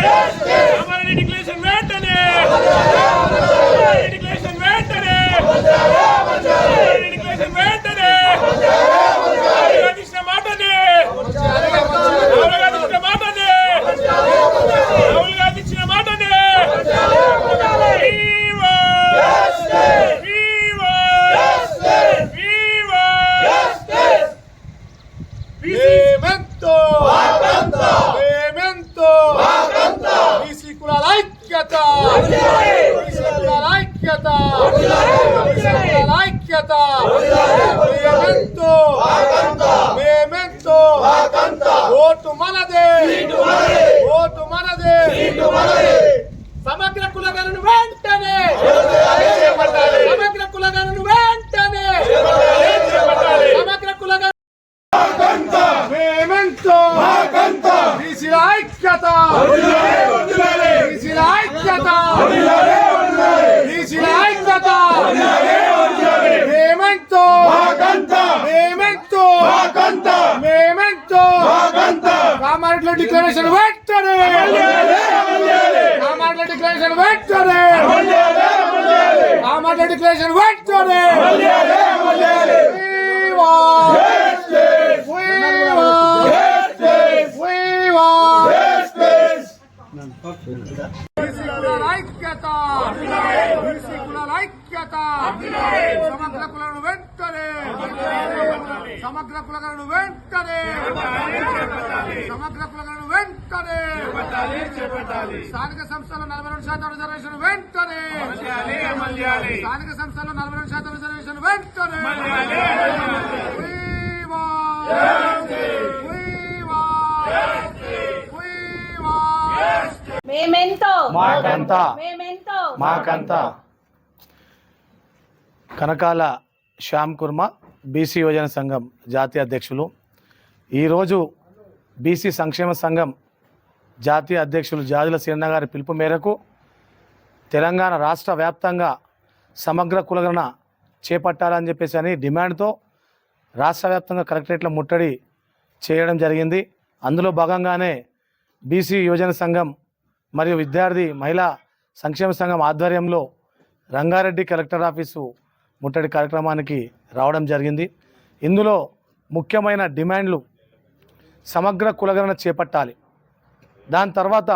¡Fuera! Memento! Memento! Vote మనదే. Vote మనదే. సమగ్ర కులగలను వెంటనే. సమగ్ర కులగలను వెంటనే. సమగ్ర కులగలను మేమెంతో. ఐక్యత బీసీల ఐక్యత బీసీల ఐక్యత మేమెంతో మేమెంతో మేమెంతో కామారెడ్డిలో డిక్లరేషన్ వెంటనే కామారెడ్డి డిక్లరేషన్ వెంటనే కామారెడ్డి డిక్లరేషన్ వెంటనే ఐక్యత సమగ్ర కులను వెంటనే. సమగ్ర కులగలను వెంటనే. సమగ్ర కులగలను వెంటనే. స్థానిక సంస్థల నలభై రెండు శాతం రిజర్వేషన్ వెంటనే. స్థానిక సంస్థల్లో నలభై రెండు శాతం రిజర్వేషన్ వెంటనే. We want We want We want మేమెంతో. మాకంతా. మేమెంతో. మాకంతా. కనకాల శ్యామ్ కుర్మ బీసీ యువజన సంఘం జాతీయ అధ్యక్షులు. ఈరోజు బీసీ సంక్షేమ సంఘం జాతీయ అధ్యక్షులు జాజుల సీరన్న గారి పిలుపు మేరకు తెలంగాణ రాష్ట్ర వ్యాప్తంగా సమగ్ర కులగణన చేపట్టాలని చెప్పేసి అని డిమాండ్తో రాష్ట్ర వ్యాప్తంగా కలెక్టరేట్ల ముట్టడి చేయడం జరిగింది. అందులో భాగంగానే బీసీ యువజన సంఘం మరియు విద్యార్థి మహిళా సంక్షేమ సంఘం ఆధ్వర్యంలో రంగారెడ్డి కలెక్టర్ ఆఫీసు ముట్టడి కార్యక్రమానికి రావడం జరిగింది. ఇందులో ముఖ్యమైన డిమాండ్లు సమగ్ర కులగణన చేపట్టాలి. దాని తర్వాత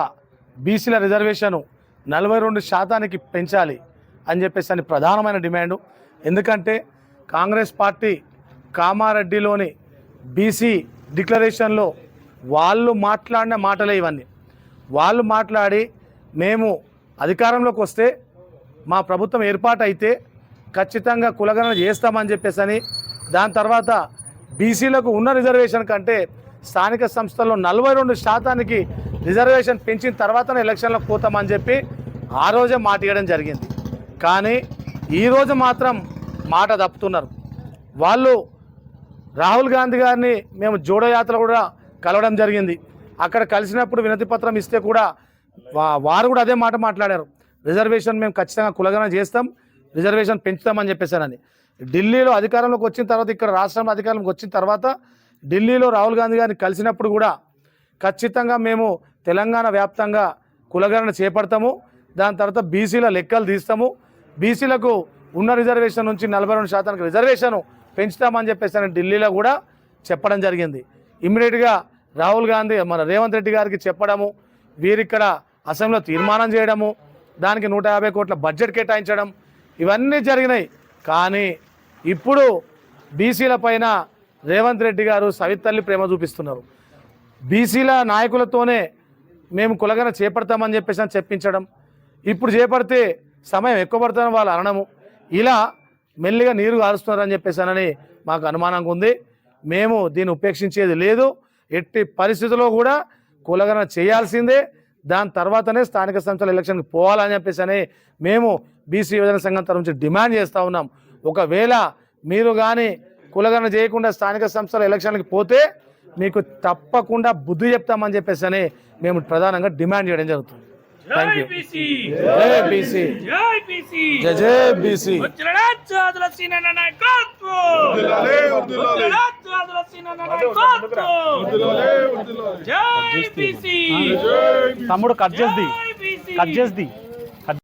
బీసీల రిజర్వేషను నలభై రెండు శాతానికి పెంచాలి అని చెప్పేసి అని ప్రధానమైన డిమాండు. ఎందుకంటే కాంగ్రెస్ పార్టీ కామారెడ్డిలోని బీసీ డిక్లరేషన్లో వాళ్ళు మాట్లాడిన మాటలే ఇవన్నీ. వాళ్ళు మాట్లాడి మేము అధికారంలోకి వస్తే మా ప్రభుత్వం ఏర్పాటు అయితే ఖచ్చితంగా కులగణన చేస్తామని చెప్పేసి అని దాని తర్వాత బీసీలకు ఉన్న రిజర్వేషన్ కంటే స్థానిక సంస్థల్లో నలభై రెండు శాతానికి రిజర్వేషన్ పెంచిన తర్వాతనే ఎలక్షన్లకు పోతామని చెప్పి ఆ రోజే మాట ఇవ్వడం జరిగింది. కానీ ఈరోజు మాత్రం మాట తప్పుతున్నారు. వాళ్ళు రాహుల్ గాంధీ గారిని మేము జోడయాత్ర కూడా కలవడం జరిగింది. అక్కడ కలిసినప్పుడు వినతి పత్రం ఇస్తే కూడా వారు కూడా అదే మాట మాట్లాడారు. రిజర్వేషన్ మేము ఖచ్చితంగా కులగన చేస్తాం. రిజర్వేషన్ పెంచుతామని చెప్పేశారని ఢిల్లీలో అధికారంలోకి వచ్చిన తర్వాత ఇక్కడ రాష్ట్రంలో అధికారంలోకి వచ్చిన తర్వాత ఢిల్లీలో రాహుల్ గాంధీ గారిని కలిసినప్పుడు కూడా ఖచ్చితంగా మేము తెలంగాణ వ్యాప్తంగా కులగణన చేపడతాము. దాని తర్వాత బీసీల లెక్కలు తీస్తాము. బీసీలకు ఉన్న రిజర్వేషన్ నుంచి నలభై రెండు శాతానికి రిజర్వేషన్ పెంచుతామని చెప్పేసి ఢిల్లీలో కూడా చెప్పడం జరిగింది. ఇమ్మీడియట్గా రాహుల్ గాంధీ మన రేవంత్ రెడ్డి గారికి చెప్పడము వీరిక్కడ అసెంబ్లీలో తీర్మానం చేయడము దానికి నూట యాభై కోట్ల బడ్జెట్ కేటాయించడం ఇవన్నీ జరిగినాయి. కానీ ఇప్పుడు బీసీల పైన రేవంత్ రెడ్డి గారు సవితల్లి ప్రేమ చూపిస్తున్నారు. బీసీల నాయకులతోనే మేము కులగన చేపడతామని చెప్పేసి అని చెప్పించడం. ఇప్పుడు చేపడితే సమయం ఎక్కువ పడుతుందని వాళ్ళు అనడము ఇలా మెల్లిగా నీరు కారుస్తున్నారని చెప్పేసానని మాకు అనుమానంగా ఉంది. మేము దీన్ని ఉపేక్షించేది లేదు. ఎట్టి పరిస్థితుల్లో కూడా కులగన చేయాల్సిందే. దాని తర్వాతనే స్థానిక సంస్థల ఎలక్షన్కి పోవాలని చెప్పేసి అని మేము బీసీ యువజన సంఘం తరఫు నుంచి డిమాండ్ చేస్తూ ఉన్నాం. ఒకవేళ మీరు కానీ కులగన చేయకుండా స్థానిక సంస్థల ఎలక్షన్కి పోతే మీకు తప్పకుండా బుద్ధి చెప్తామని చెప్పేసి అని మేము ప్రధానంగా డిమాండ్ చేయడం జరుగుతుంది. థ్యాంక్ యూ జై బీసీ. జై బీసీ. జై తమ్ముడు కట్ చేసి కట్ చేసి